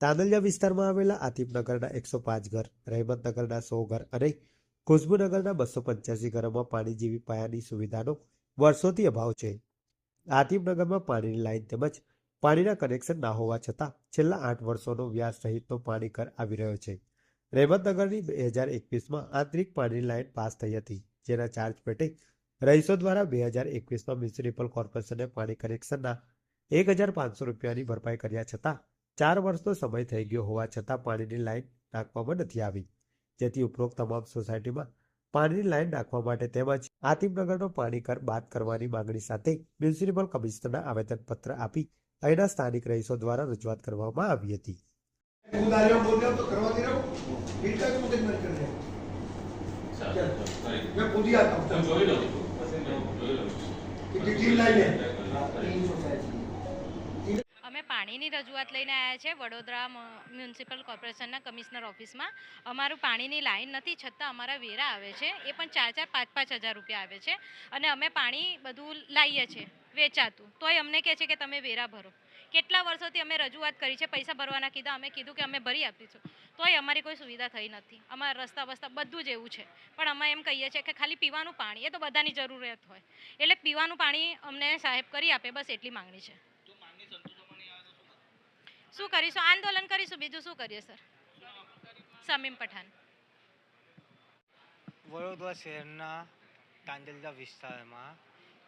તાંદલિયા વિસ્તારમાં આવેલા આતિમનગરના એકસો પાંચ ઘર, રહેમતનગરના સો ઘર અને ખુશ્બુનગરના બસો પંચ્યાસી ઘરોમાં પાણી જેવી પાયાની સુવિધાનો વર્ષોથી અભાવ છે. આતિમનગરમાં પાણીની લાઇન તેમજ પાણીના કનેક્શન ના હોવા છતાં છેલ્લા આઠ વર્ષોનો વ્યાસ સહિતનો પાણી કર આવી રહ્યો છે. રહેમતનગરની બે હજાર એકવીસમાં આંતરિક પાણીની લાઇન પાસ થઈ હતી, જેના ચાર્જ પેટે રહીશો દ્વારા બે હજાર એકવીસમાં મ્યુનિસિપલ કોર્પોરેશને પાણી કનેક્શનના એક હજાર પાંચસો રૂપિયાની ભરપાઈ કર્યા છતાં ચાર વર્ષનો સમય થઈ ગયો હોવા છતાં પાણીની લાઇન નાખવામાં નથી આવી જેથી ઉપરોક્ત તમામ સોસાયટીમાં પાણીની લાઇન નાખવા માટે તેમજ આતિમનગરનો પાણી કર બાદ કરવાની માંગણી સાથે મ્યુનિસિપલ કમિશનરને આવેદનપત્ર આપી અહીંના સ્થાનિક રહીશો દ્વારા રજૂઆત કરવામાં આવી હતી खुदारियां बोल रहे हो तो करवा दे रहे हो फिर तक मुझे मत कर रहे हो ચાલો मैं खुद ही आता हूँ અમે પાણીની રજૂઆત લઈને આવ્યા છે વડોદરા મ્યુનિસિપલ કોર્પોરેશનના કમિશનર ઓફિસમાં. અમારું પાણીની લાઈન નથી, છતાં અમારા વેરા આવે છે. એ પણ ચાર ચાર, પાંચ પાંચ હજાર રૂપિયા આવે છે. અને અમે પાણી બધું લાવીએ છીએ વેચાતું. તોય અમને કહે છે કે તમે વેરા ભરો. કેટલા વર્ષોથી અમે રજૂઆત કરી છે, પૈસા ભરવાના કીધા, અમે કીધું કે અમે ભરી આપીશું. તોય અમારી કોઈ સુવિધા થઈ નથી. અમારા રસ્તા બસ્તા બધું જ એવું છે. પણ અમે એમ કહીએ છીએ કે ખાલી પીવાનું પાણી, એ તો બધાની જરૂરિયાત હોય. એટલે પીવાનું પાણી અમને સાહેબ કરી આપે, બસ એટલી માંગણી છે. શું કરીશું? આંદોલન કરીશું. બીજું શું કરીએ, સર? સમીમ પઠાણ. વડોદરા શહેરના તાંડલજા વિસ્તારમાં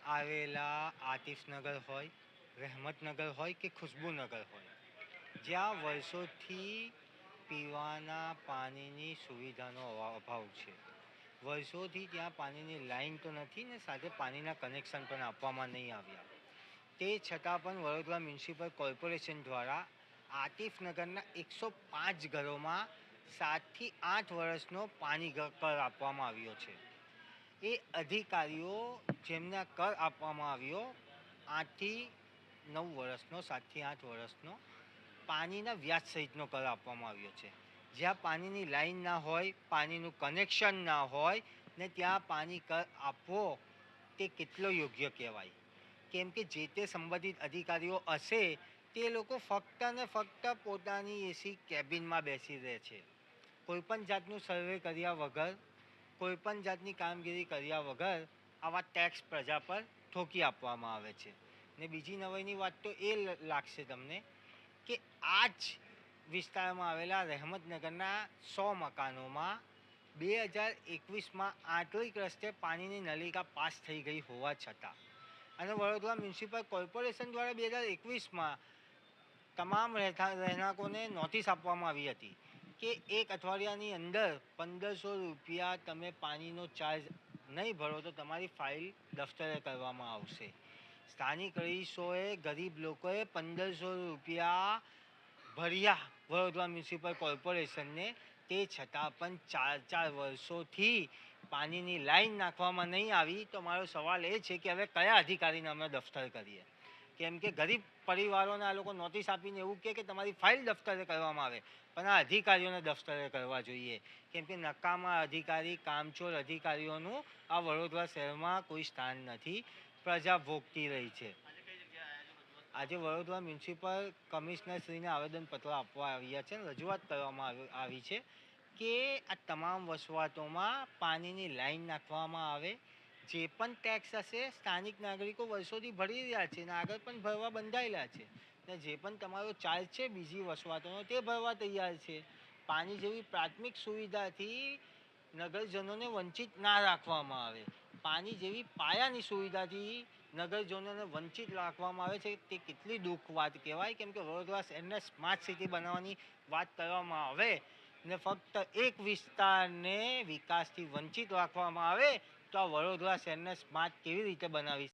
આવેલા આતિફનગર હોય, રહેમતનગર હોય કે ખુશ્બુનગર હોય, જ્યાં વર્ષોથી પીવાના પાણીની સુવિધાનો અભાવ છે. વર્ષોથી ત્યાં પાણીની લાઈન તો નથી ને સાથે પાણીના કનેક્શન પણ આપવામાં નહીં આવ્યા. તે છતાં પણ વડોદરા મ્યુનિસિપલ કોર્પોરેશન દ્વારા આતિફનગરના એકસો પાંચ ઘરોમાં સાતથી આઠ વર્ષનો પાણી કર આપવામાં આવ્યો છે. એ અધિકારીઓ જેમના કર આપવામાં આવ્યો, આઠથી નવ વર્ષનો, સાતથી આઠ વર્ષનો પાણીના વ્યાજ સહિતનો કર આપવામાં આવ્યો છે. જ્યાં પાણીની લાઈન ના હોય, પાણીનું કનેક્શન ના હોય ને ત્યાં પાણી કર આપવો તે કેટલો યોગ્ય કહેવાય? કેમ કે જે તે સંબંધિત અધિકારીઓ હશે તે લોકો ફક્ત ને ફક્ત પોતાની એસી કેબિનમાં બેસી રહે છે. કોઈપણ જાતનું સર્વે કર્યા વગર, કોઈપણ જાતની કામગીરી કર્યા વગર આવા ટેક્સ પ્રજા પર ઠોકી આપવામાં આવે છે. ને બીજી નવાઈની વાત તો એ લાગશે તમને કે આ જ વિસ્તારમાં આવેલા રહેમતનગરના સો મકાનોમાં બે હજાર એકવીસમાં આંતરિક રસ્તે પાણીની નલિકા પાસ થઈ ગઈ હોવા છતાં. અને વડોદરા મ્યુનિસિપલ કોર્પોરેશન દ્વારા બે હજાર એકવીસમાં તમામ રહેતા રહેણાંકોને નોટિસ આપવામાં આવી હતી કે એક અઠવાડિયાની અંદર પંદરસો રૂપિયા તમે પાણીનો ચાર્જ નહીં ભરો તો તમારી ફાઇલ દફતરે કરવામાં આવશે. સ્થાનિક રહીશોએ ગરીબ લોકોએ પંદરસો રૂપિયા ભર્યા વડોદરા મ્યુનિસિપલ કોર્પોરેશનને. તે છતાં પણ ચાર ચાર વર્ષોથી પાણીની લાઈન નાખવામાં નહીં આવી. તો મારો સવાલ એ છે કે હવે કયા અધિકારીને અમે દફતર કરીએ? કેમ કે ગરીબ પરિવારોને આ લોકો નોટિસ આપીને એવું કહે કે તમારી ફાઇલ દફતરે કરવામાં આવે. પણ આ અધિકારીઓને દફતરે કરવા જોઈએ. કેમ કે નકામા અધિકારી, કામચોર અધિકારીઓનું આ વડોદરા શહેરમાં કોઈ સ્થાન નથી. પ્રજા ભોગતી રહી છે. આજે વડોદરા મ્યુનિસિપલ કમિશનરશ્રીને આવેદનપત્ર આપવા આવ્યા છે રજૂઆત કરવામાં આવી છે કે આ તમામ વસવાટોમાં પાણીની લાઈન નાખવામાં આવે. જે પણ ટેક્સ હશે, સ્થાનિક નાગરિકો વર્ષોથી ભરી રહ્યા છે અને આગળ પણ ભરવા બંધાયેલા છે. ને જે પણ તમારો ચાર્જ છે, બીજી વસવાટોનો, તે ભરવા તૈયાર છે. પાણી જેવી પ્રાથમિક સુવિધાથી નગરજનોને વંચિત ના રાખવામાં આવે. પાણી જેવી પાયાની સુવિધાથી નગરજનોને વંચિત રાખવામાં આવે છે. તે કેટલી દુઃખ વાત કહેવાય? કેમ કે વર્લ્ડ ક્લાસ એમને સ્માર્ટ સિટી બનાવવાની વાત કરવામાં આવે ને ફક્ત એક વિસ્તારને વિકાસથી વંચિત રાખવામાં આવે તો વડોદરા શહેરને સ્માર્ટ કેવી રીતે બનાવી